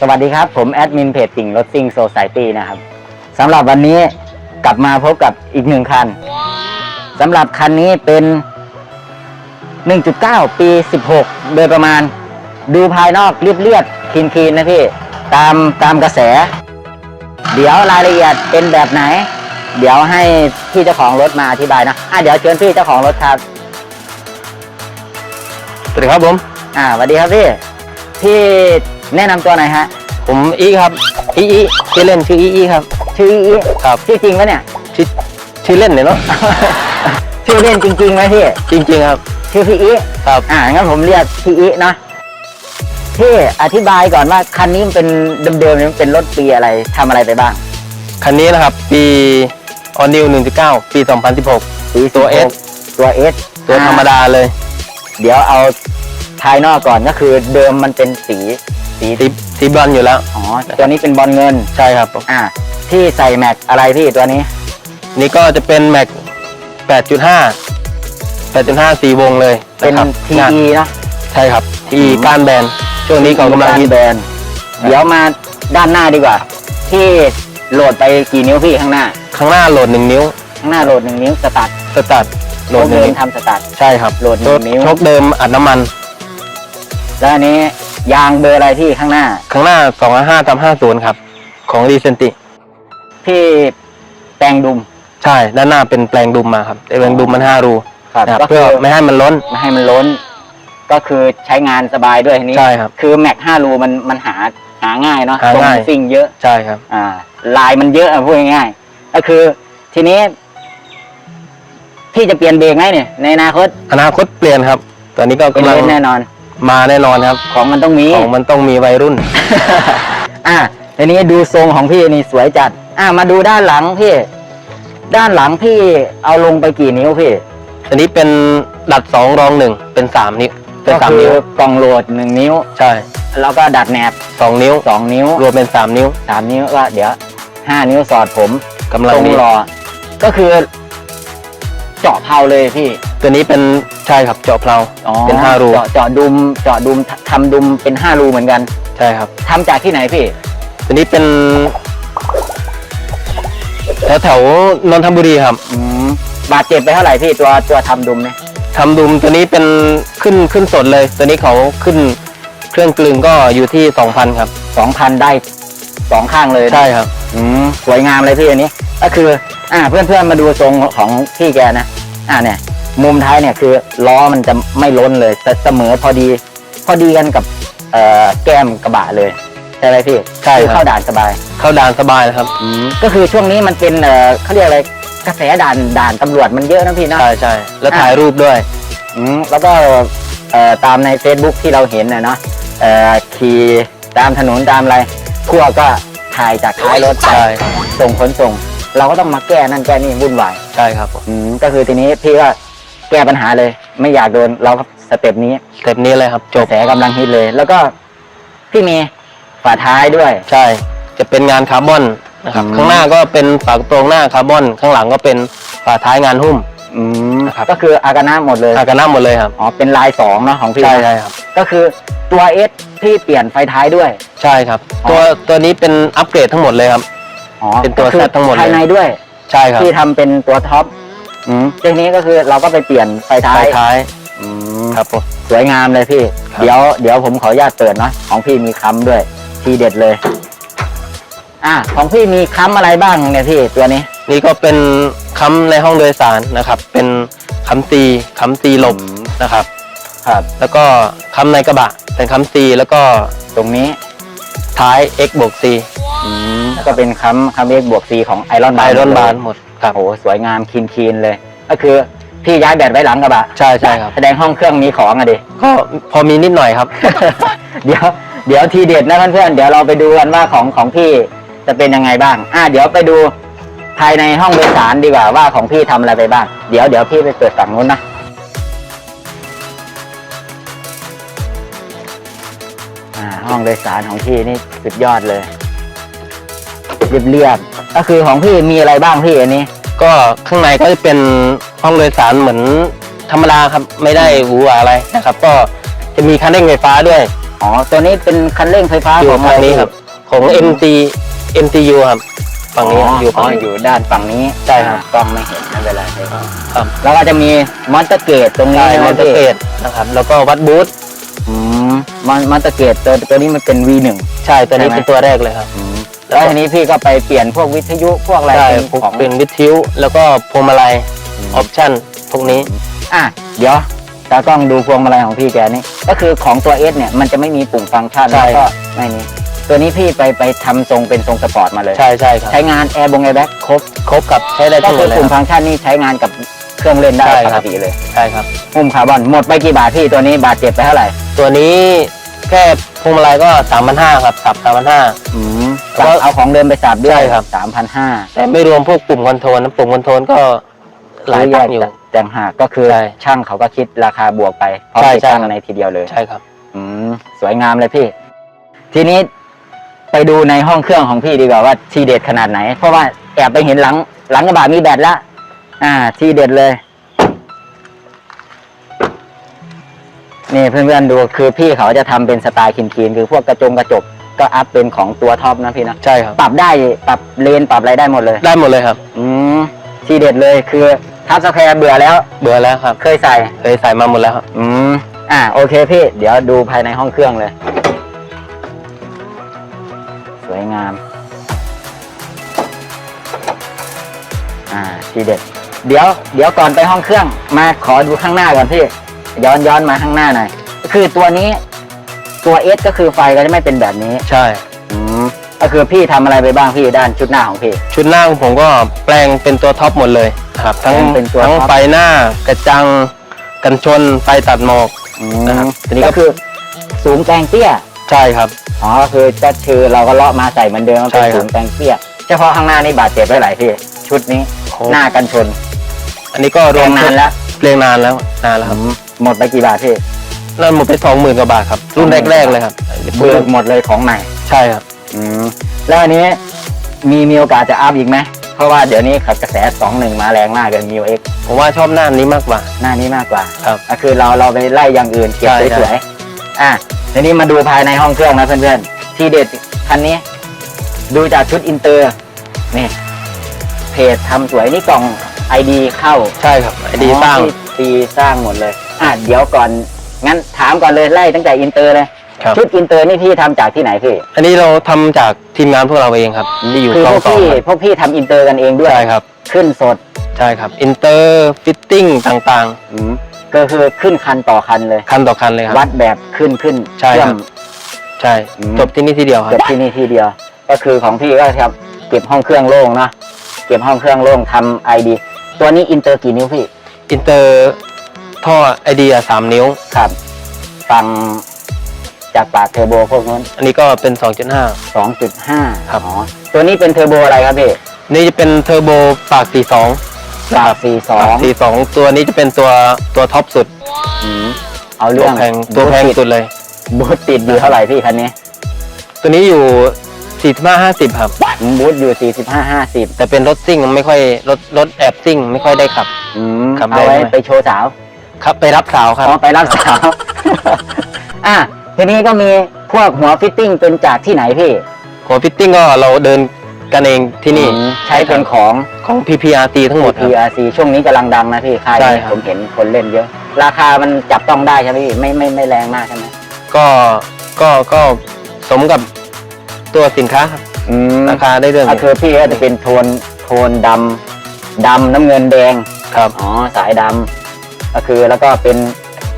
สวัสดีครับ ผมแอดมินเพจติ่งรถซิ่งโซซ i ตี้นะครับสำหรับวันนี้กลับมาพบกับอีกหนึ่งคันสำหรับคันนี้เป็น 1.9 ปี 16 โดยประมาณ ดูภายนอกเรียบๆคลีนๆนะพี่ ตามตามกระแส เดี๋ยวรายละเอียดเป็นแบบไหน เดี๋ยวให้พี่เจ้าของรถมาอธิบายนะอะเดี๋ยวเชิญพี่เจ้าของรถครับสวัสดีครับผม อ่าสวัสดีครับพี่พี่ แนะนำตัวหน่อยฮะ ผมอีครับ อีอีชื่อเล่นชื่ออีอีครับ ชื่ออีครับชื่อจริงปะเนี่ย ชื่อชื่อเล่นเนี่ยเนาะ ชื่อเล่นจริงๆไหมพี่ จริง ๆ ครับ ชื่อพี่อีครับ อ่างั้นผมเรียกพี่อีเนาะพี่อธิบายก่อนว่าคันนี้มันเป็นเดิมๆเนี่ยมันเป็นรถปีอะไรทำอะไรไปบ้าง คันนี้นะครับ ปีออนิว1.9 ปี 2016ปีตัว16 S ตัว S ตัวธรรมดาเลย เดี๋ยวเอาภายนอกก่อนก็คือเดิมมันเป็นสี สีสีสีบอลอยู่แล้ว อ๋อตัวนี้เป็นบอลเงิน ใช่ครับผมอ่า ที่ใส่แม็กอะไรพี่ตัวนี้ นี่ก็จะเป็นแม็ก8.5 8.5สีวงเลยเป็นนะครับงาน TE เนาะใช่ครับ TE ก้านแบนช่วงนี้เขากำลังฮิตแบรนด์เดี๋ยวมาด้านหน้าดีกว่า ที่โหลดไปกี่นิ้วพี่ข้างหน้า ข้างหน้าโหลด1นิ้ว ข้างหน้าโหลดหนึ่งนิ้วสตาร์ทสตาร์ทโหลดหเดินึ่งนทำสตาร์ท ใช่ครับโหลดหนึ่งนิ้ว ชกเดิมอัดน้ำมัน แล้วอันนี้ ยางเบอร์อะไรพี่ข้างหน้า ข้างหน้า255ตาม50ครับ ของรีเซนติ ที่แปลงดุม ใช่ ด้านหน้าเป็นแปลงดุมมาครับแปลงดุมมัน5รูครับนะครับก็เพื่คืออไม่ให้มันล้น ไม่ให้มันล้น ก็คือใช้งานสบายด้วยทีนี้ใช่ครับ คือแม็ก5รูมันมันหาหาง่ายเนาะหาตรงง่าย ซิ่งเยอะ ใช่ครับ อ่า ลายมันเยอะอะพูดง่ายๆก็คือทีนี้ พี่จะเปลี่ยนเบรกไหมเนี่ยในอนาคตอนาคตเปลี่ยนครับ ตอนนี้ก็เป็นกำลัง เล่นแน่นอน มาแน่นอนครับ ของมันต้องมี ของมันต้องมีวัยรุ่น อะทีนี้ดูทรงของพี่นี่สวยจัด อะมาดูด้านหลังพี่ ด้านหลังพี่เอาลงไปกี่นิ้วพี่อันนี้เป็นดัดสองรองหนึ่งเป็นสามนิ้วเป็นก็สามคืนิ้วกล่องโหลดหนึ่งนิ้ว ใช่แล้วก็ดัดแหนบสองนิ้วสองนิ้วรวมเป็นสามนิ้วสามนิ้วก็เดี๋ยวห้านิ้วสอดผมกำลัตงรงดีรอ ก็คือ เจาะเผาเลยพี่ ตัวนี้เป็นใช่ครับเจาะเพลาอ๋อเป็นห้ารูเจาะเจาะดุมเจาะดุมททำดุมเป็นห้ารูเหมือนกันใช่ครับทำจากที่ไหนพี่ตัวนี้เป็นแถวแถวๆนนทบุรีครับ อืมบาดเจ็บไปเท่าไหร่พี่ตัวตัวทำดุมเนี่ยทำดุมตัวนี้เป็นขึ้นขึ้นสดเลย ตัวนี้เขาขึ้นเครื่องกลึงก็อยู่ที่สองพันครับ สองพันได้สองข้างเลยนะ ใช่ครับ อืมสวยงามเลยพี่อันนี้ ก็คือ อ่าเพื่อนๆมาดูทรงของพี่แกนะ อ่าเนี่ย มุมท้ายเนี่ยคือล้อมันจะไม่ล้นเลย แต่เสมอพอดี พอดีกันกับเอ่อแก้มกระบะเลยใช่ไหมพี่ใช่ครับ คือเข้าด่านสบาย เข้าด่านสบายนะครับอืมก็คือช่วงนี้มันเป็นเอ่อเขาเรียกอะไรกระแสด่านด่านตำรวจมันเยอะนะพี่เนาะ ใช่ใช่แล้วอะถ่ายรูปด้วย อืมแล้วก็เอ่อตามใน Facebook ที่เราเห็นนะเนาะเอ่อขี่ตามถนนตามอะไรพวกก็ถ่ายจากท้ายรถไปใช่ ส่งขนส่ง เราก็ต้องมาแก้นั่นแก้นี่วุ่นวายใช่ครับผม อืมก็คือทีนี้พี่ก็ แก้ปัญหาเลย ไม่อยากโดนเราก็สเต็ปนี้สเต็ปนี้เลยครับจกบระแสกำลังฮิตเลย แล้วก็พี่มีฝาท้ายด้วย ใช่ จะเป็นงานคาร์บอนนะครับ อืม ข้างหน้าก็เป็นฝากระโปรงหน้าคาร์บอน ข้างหลังก็เป็นฝาท้ายงานหุ้ม อืมนะครับ ก็คืออากาน่าหมดเลยอากาน่าหมดเลยครับ อ๋อเป็นลายสองเนาะของพี่ใช่นะใช่ครับ ก็คือตัวเอสพี่เปลี่ยนไฟท้ายด้วย ใช่ครับ อ๋อ ตัวตัวนี้เป็นอัปเกรดทั้งหมดเลยครับ อ๋อเป็นตัวก็คือแซดทั้งหมดเลย ภายในด้วย ใช่ครับ ที่ทำเป็นตัวท็อป อืมทีนี้ก็คือเราก็ไปเปลี่ยนไฟท้าท้ายยท้ายอืมครับผม สวยงามเลยพี่ ครับ เดี๋ยวเดี๋ยวผมขออนุญาตเปิดเนาะของพี่มีค้ำด้วย ทีเด็ดเลย อะของพี่มีค้ำอะไรบ้างเนี่ยพี่ตัวนี้ นี่ก็เป็นค้ำในห้องโดยสารนะครับ เป็นค้ำตีค้ำตีหลบนะครับ ครับ แล้วก็ค้ำในกระบะ เป็นค้ำตีแล้วก็ตรงนี้ท้าย X บวก C อืมก็เป็นค้ำค้ำเอ็กบวกซีของไอรอนไอบารอนบานหมด ครับโอ้โหสวยงามคีนคีนๆเลย ก็คือพี่ย้ายแบตไว้หลังกระบะใช่ใช่ครับ แสดงห้องเครื่องมีของอะดิ ก็พอมีนิดหน่อยครับ เดี๋ยวเดี๋ยวทีเด็ดนะเพื่อนๆเดี๋ยวเราไปดูกันว่าของของพี่จะเป็นยังไงบ้าง อะเดี๋ยวไปดูภายในห้องโดยสารดีกว่าว่าของพี่ทำอะไรไปบ้าง เดี๋ยวเดี๋ยวพี่ไปเปิดฝั่งนู้นนะอ่าห้องโดยสารของพี่นี่สุดยอดเลย เรียบๆ ก็คือของพี่มีอะไรบ้างพี่อันนี้ ก็ข้างในก็จะเป็นห้องโดยสารเหมือนธรรมดาครับไม่ได้หรูหราอะไรนะครับ ก็จะมีคันเร่งไฟฟ้าด้วยอ๋อตัวนี้เป็นคันเร่งไฟฟ้าอยู่ของฝั่งนี้อะไครับ ของ MT MTU ครับฝั่งนี้ครับอยู่อ๋ฝั่องนี้ อยู่ด้านฝั่งนี้ใช่ครับ กล้องไม่เห็นไม่เป็นไรเลยครับ แล้วก็จะมีมอนเตอร์เกตตรงนี้ใช่ใช่ไหมมอเตอร์พี่เกตนะครับ แล้วก็วัดบูธอืมมอนมอนเตอร์เกตตัวตัวนี้มันเป็น V1 ใช่ตัวนี้ใช่ไหมเป็นตัวแรกเลยครับ อืม แล้วทีนี้พี่ก็ไปเปลี่ยนพวกวิทยุพวกอะไรใช่เป็นพวกของเป็นวิทยุแล้วก็พวงมาลัยออปชั่นพวกนี้ อะเดี๋ยวตากล้องดูพวงมาลัยของพี่แกนี่ก็คือของตัว S เนี่ยมันจะไม่มีปุ่มฟังก์ชันใช่ แล้วก็ไม่มีตัวนี้พี่ไปไปทำทรงเป็นทรงสปอร์ตมาเลย ใช่ใช่ครับใช้งานแอร์บงแอร์แบ็กครบครบกับใช้ได้ก็ทั้งหมคืดอเลยปุ่มครับ ฟังก์ชันนี่ใช้งานกับเครื่องเล่นได้ใช่ปคกรับติเลย ใช่ครับ หุ้มคาร์บอนหมดไปกี่บาทพี่ตัวนี้บาทเจ็บไปเท่าไหร่ ตัวนี้แค่พ วงมาลัยก็สามพันห้าครับสับสามพันห้า อืมแล้วก็เอาของเดิมไปสับด้วยใช่ครับ สามพันห้าแต่ไม่รวมพวกปุ่มคอนโทรลนะปุ่มคอนโทรลก็หลายตังค์อยู่ แต่งหากก็คือใช่ช่างเขาก็คิดราคาบวกไปพร้อมใช่ติดใช่ ตั้งครับในทีเดียวเลย ใช่ครับ อืมสวยงามเลยพี่ ทีนี้ไปดูในห้องเครื่องของพี่ดีกว่าว่าทีเด็ดขนาดไหน เพราะว่าแอบไปเห็นหลัง หลังกระบะมีแบตละอ่า ทีเด็ดเลย นี่เพื่อนๆดูคือพี่เขาจะทำเป็นสไตล์คีนๆคือพวกกระจงกระจกก็อัพเป็นของตัวท็อปนะพี่นะใช่ครับปรับได้ปรับเลนปรับอะไรได้หมดเลย ได้หมดเลยครับอืมทีเด็ดเลยคือทับสแควร์เบื่อแล้ว เบื่อแล้วครับ เคยใส่เคยใส่มาหมดแล้วครับอืมอ่าโอเคพี่ เดี๋ยวดูภายในห้องเครื่องเลย สวยงาม อ่าทีเด็ด เดี๋ยว เดี๋ยวก่อนไปห้องเครื่อง มาขอดูข้างหน้าก่อนพี่ ย้อนย้อนมาข้างหน้าหน่อยคือตัวนี้ตัวเอสก็คือไฟก็จะไม่เป็นแบบนี้ใช่ อืมก็คือพี่ทำอะไรไปบ้างพี่ด้านชุดหน้าของพี่ ชุดหน้าของผมก็แปลงเป็นตัวท็อปหมดเลยครับ ทั้งแปลงเป็นตัวทั้งท็อป ไฟหน้ากระจังกันชนไฟตัดหมอก อืนะครับมทีนี้ก็ ก็คือ สูงแปลงเตี้ยใช่ครับ อ๋อก็คือจะชื่อเราก็เลาะมาใส่เหมือนเดิมมันเป็นใช่ครับศูนย์แปลงเปี้ยเฉพาะข้างหน้านี่บาดเจ็บได้หลายที่ชุดนี้หน้ากันชนอันนี้ก็รแรวมงนานแล้ว เรียงนานแล้วนานแล้วครับ หมดไปกี่บาทพี่นั่นหมดไปสองหมื่นกว่าบาทครับ รุ่นแรกๆเลยครับเบิกหมดเลยของใหม่ ใช่ครับ อืมแล้วอันนี้มีมีโอกาสจะอัพอีกไหมเพราะว่าเดี๋ยวนี้ขับกระแสสองหนึ่งมาแรงมากเลยมิวเอ็กผมว่าชอบหน้านี้มากกว่า หน้านี้มากกว่าครับก็คือเราเราไปไล่อย่างอื่นเก็บใช่สวยๆอะทีนี้มาดูภายในห้องเครื่องนะเพื่อนๆที่เด็ดคันนี้ ดูจากชุดอินเตอร์นี่เพจทำสวยนี่กล่องไอดีเข้าใช่ครับไอดีสร้างที่ตีสร้างหมดเลย อะเดี๋ยวก่อน งั้นถามก่อนเลยไล่ตั้งแต่อินเตอร์เลย ครับ ชุดอินเตอร์นี่พี่ทำจากที่ไหนพี่ อันนี้เราทำจากทีมงานพวกเราเองครับที่อยู่คืกพองวกสองพี่ครับพวกพี่ทำอินเตอร์กันเองด้วย ใช่ครับ ขึ้นสดใช่ครับ อินเตอร์ฟิตติ้งต่างอืมก็คือขึ้นคันต่อคันเลย ๆ คันต่อคันเลยครับ วัดแบบขึ้นขึ้นใช่ครับเชื่อมใช่ อืม จบที่นี่ทีเดียวครัจบบที่นี่ทีเดียว ก็คือของพี่ก็ครับ เก็บห้องเครื่องโล่งเนอะเก็บห้องเครื่องโล่งทำไอดีตัวนี้อินเตอร์กี่นิ้วพี่ อินเตอร์ ท่อไอเดียสามนิ้ว ครับ ฟังจากปากเทอร์โบพวกนู้นอันนี้ก็เป็น 2.5 2.5ครับ อ๋อตัวนี้เป็นเทอร์โบอะไรครับพี่นี่จะเป็นเทอร์โบปาก 42ปากปาก42 42 ตัวนี้จะเป็นตัวตัวท็อปสุดอืมเอาตัเรื่วองแพงตัวแพงสุดเลย บูทติดอยู่เท่าไหร่พี่คันนี้ตัวนี้อยู่ 45 50 ครับ บูทอยู่45 50แต่เป็นรถซิ่งไม่ค่อยรถรถแอบซิ่งไม่ค่อยได้ขับ อืมครับเอาไว้ได้ไหม ไปโชว์สาว ครับไปรับสาวครับ อ๋อไปรับสาว อะทีนี้ก็มีพวกหัวฟิตติ้งเป็นจากที่ไหนพี่หัวฟิตติ้งก็เราเดินกันเองที่นี่อืมใช้เป็นของ ของ PPRT ทั้งหมดครับ PRC ช่วงนี้กำลังดังนะพี่ค่ายใช่นี้ครับ ผมเห็นคนเล่นเยอะ ราคามันจับต้องได้ใช่ไหมพี่ไม่ไม่ไม่แรงมากใช่ไหมก็ก็ก็สมกับตัวสินค้าครับอืมราคาได้เรื่องก็คือพี่ก็จะเป็นโทนโทนดำดำน้ำเงินแดงครับ อ๋อสายดำ ก็คือแล้วก็เป็น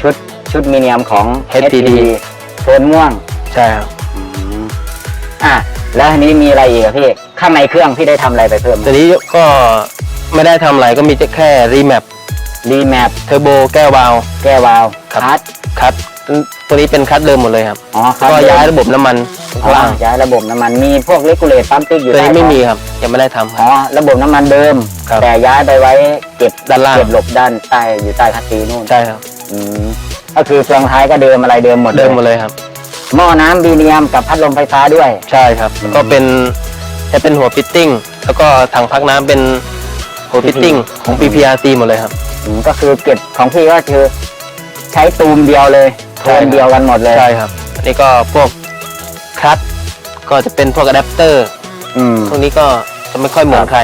ชุดชุดมีเนียมของ HPD โทนม่วงใช่ครับอืมอะแล้วทีนี้มีอะไรอีกอะพี่ข้างในเครื่องพี่ได้ทำอะไรไปเพิ่มตัวนี้ก็ไม่ได้ทำอะไรก็มีแค่รีแมปรีแมปเทอร์โบแก้ววาล์ว แก้วาล์วครับ คัดคัดตัวนี้เป็นคัดเดิมหมดเลยครับอ๋อคัดก็ย้ายระบบน้ำมันอ๋อข้างล่างย้ายระบบน้ำมันมีพวกเลกูเลตปั๊มติ๊กอยู่ตัวนี้ใต้ไม่มีท้องครับ ยังไม่ได้ทำคอ๋รับ อระบบน้ำมันเดิม ครับแต่ย้ายไปไว้เก็บด้านล่าง เก็บหลบด้านใต้อยู่ใต้คัสซีนู่นใช่ครับอืมก็คือเฟืองท้ายก็เดิมอะไรเดิมหมดเดิมหมเลยดเลยครับ หม้อน้ำบีเนียมกับพัดลมไฟฟ้าด้วย ใช่ครับ อืม ก็เป็นจะเป็นหัวฟิตติ้งแล้วก็ถังพักน้ำเป็นหัวฟิตติ้งของ PPRC หมดเลยครับ อืมก็คือเก็บของพี่ก็คือใช้ตูมเดียวเลยโทใช่ครันบเดียวกันหมดเลย ใช่ครับ อันนี้ก็พวกคลัตช์ก็จะเป็นพวกอะแดปเตอร์ อืมพวกนี้ก็จะไม่ค่อยเหมือนใคร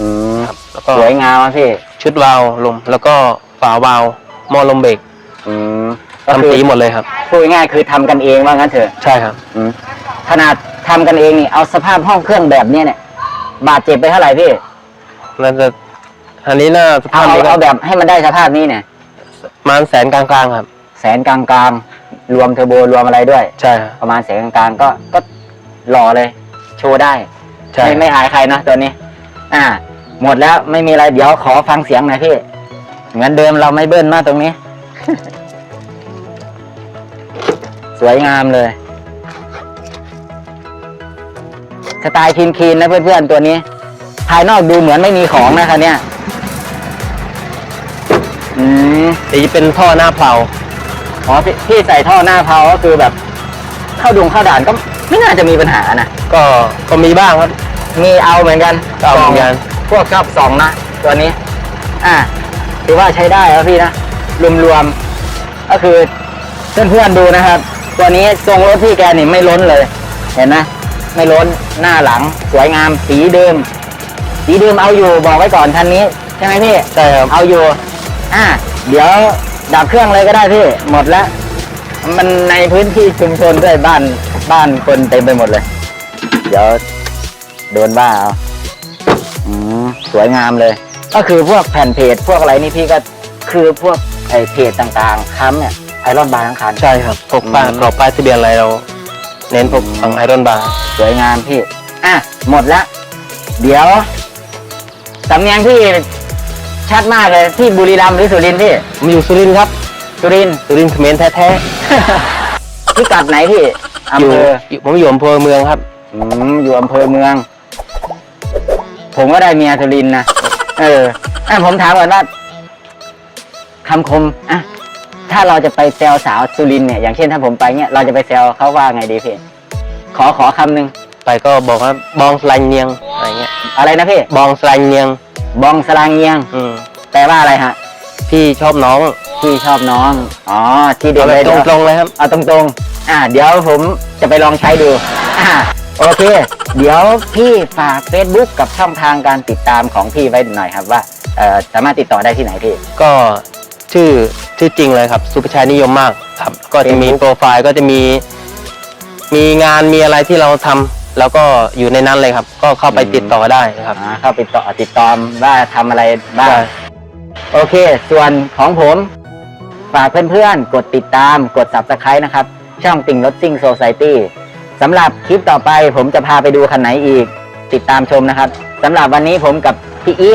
อืมครับ แล้วก็สวยงามอะพี่ชุดวาล์วลม แล้วก็ฝาวาล์วหม้อลมเบรกอืมก็ทำคือสีหมดเลยครับ พูดง่ายๆคือทำกันเองว่างั้นเถอะ ใช่ครับ อืมขนาดทำกันเองนี่เอาสภาพห้องเครื่องแบบเนี้ยเนี่ย บาดเจ็บไปเท่าไหร่พี่ น่าจะอันนี้น่าสเอาภาพเอานี้ก็เอาแบบให้มันได้สภาพนี้เนี่ยประมาณแสนกลางๆครับ แสนกลางๆรวมเทอร์โบรวมอะไรด้วย ใช่ครับ ประมาณแสนกลางๆก็ก็หล่อเลย โชว์ได้ ใช่ ไม่ไม่อายใครนะตัวนี้ อ่า หมดแล้วไม่มีอะไรเดี๋ยวขอฟังเสียงหน่อยพี่ เหมือนเดิมเราไม่เบิ้ลมากตรงนี้ สวยงามเลย สไตล์คีนคีนๆนะเพื่อนๆตัวนี้ ภายนอกดูเหมือนไม่มีของนะคะเนี่ย อืมอันนี้เป็นท่อหน้าเพลาอ๋อพี่พี่ใส่ท่อหน้าเพาก็คือแบบ เข้าดงเข้าด่านก็ ไม่น่าจะมีปัญหานะ ก็ก็มีบ้างครับ มีเอาเหมือนกันเอาเหมือนกัน พวกชอบสองนะ ตัวนี้ อ่าถือว่าใช้ได้ครับพี่นะ รวมๆ ก็คือเพื่อนๆดูนะครับ ตัวนี้ทรงรถพี่แกนี่ไม่ล้นเลย เห็นไหมไม่ล้นหน้าหลัง สวยงามสีเดิม สีเดิมเอาอยู่บอกไว้ก่อนคันนี้ ใช่ไหมพี่ใช่ครับเอาอยู่ อ่าเดี๋ยวดับเครื่องเลยก็ได้พี่ หมดแล้ว มันในพื้นที่ชุมชนด้วยบ้าน บ้านคนเต็มไปหมดเลย เดี๋ยวโดนบ้าเอาอืมสวยงามเลย ก็คือพวกแผ่นเพจพวกอะไรนี่พี่ก็คือพวกไอเพจต่างๆค้ำเนี่ยไอรอนบาร์ทั้งคัน ใช่ครับพวกป้ายอืม กรอบป้ายทะเบียนอะไรเรา เน้นพวกฝั่งไอรอนบาร์สวยงามพี่ อะ หมดแล้วเดี๋ยวสำเนียงพี่ชัดมากเลยที่บุรีรัมย์หรือสุรินทร์พี่ ผมอยู่สุรินทร์ครับ สุรินทร์ สุรินทร์เขมรแท้พิกัดไหนพี่ๆ อำอยู่เภออยู่ผมอยู่อำเภอเมืองครับ อืมอยู่อำเภอเมือง ผมก็ได้เมียสุรินทร์นะ เอออะผมถามก่อนว่าคำคมอะถ้าเราจะไปแซวสาวสุรินทร์เนี่ย อย่างเช่นถ้าผมไปเนี่ย เราจะไปแซวเขาว่าไงดีพี่ ขอขอคำหนึ่งไปก็บอกว่าบองสลายเนียงอะไรเงี้ยอะไรนะพี่ บองสลายเนียง บองสลางเงียง อืมแปลว่าอะไรฮะ พี่ชอบน้อง พี่ชอบน้อง อ๋อ ที่เด็เอาดแบเลบยเดี๋ยวตรงๆเลยครับ เอาตรงๆอ่าเดี๋ยวผมจะไปลองใช้ดู อ่าโอเค เดี๋ยวพี่ฝาก Facebook กับช่องทางการติดตามของพี่ไว้หน่อยครับว่าเอ่อสามารถติดต่อได้ที่ไหนพี่ ก็ชื่อชื่อจริงเลยครับ สุภชัยนิยมมากครับ ก็จะมี Facebook โปรไฟล์ก็จะมี มีงานมีอะไรที่เราทำแล้วก็อยู่ในนั้นเลยครับ ก็เข้าไปอืมติดต่อได้นะครับอ่าเข้าไปต่อติดต่อว่าทำอะไรบ้างใช่ โอเค ส่วนของผม ฝากเพื่อนๆ กดติดตามกด subscribe นะครับ ช่องติ่งรถซิ่งโซซ i ตี้สำหรับคลิปต่อไปผมจะพาไปดูคันไหนอีก ติดตามชมนะครับสำหรับวันนี้ผมกับพี่อิ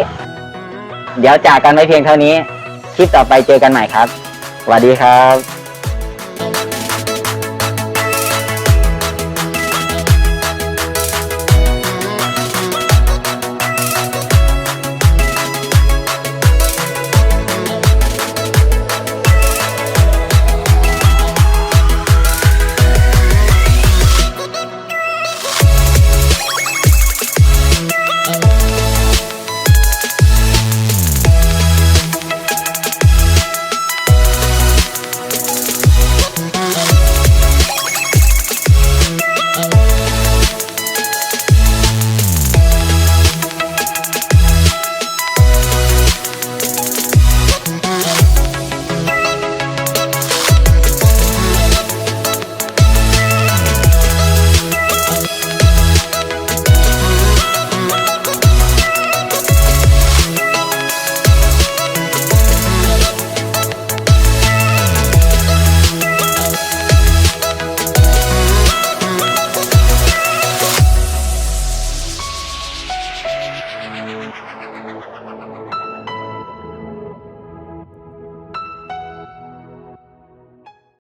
เดี๋ยวจากกันไว้เพียงเท่านี้ คลิปต่อไปเจอกันใหม่ครับสวัสดีครับ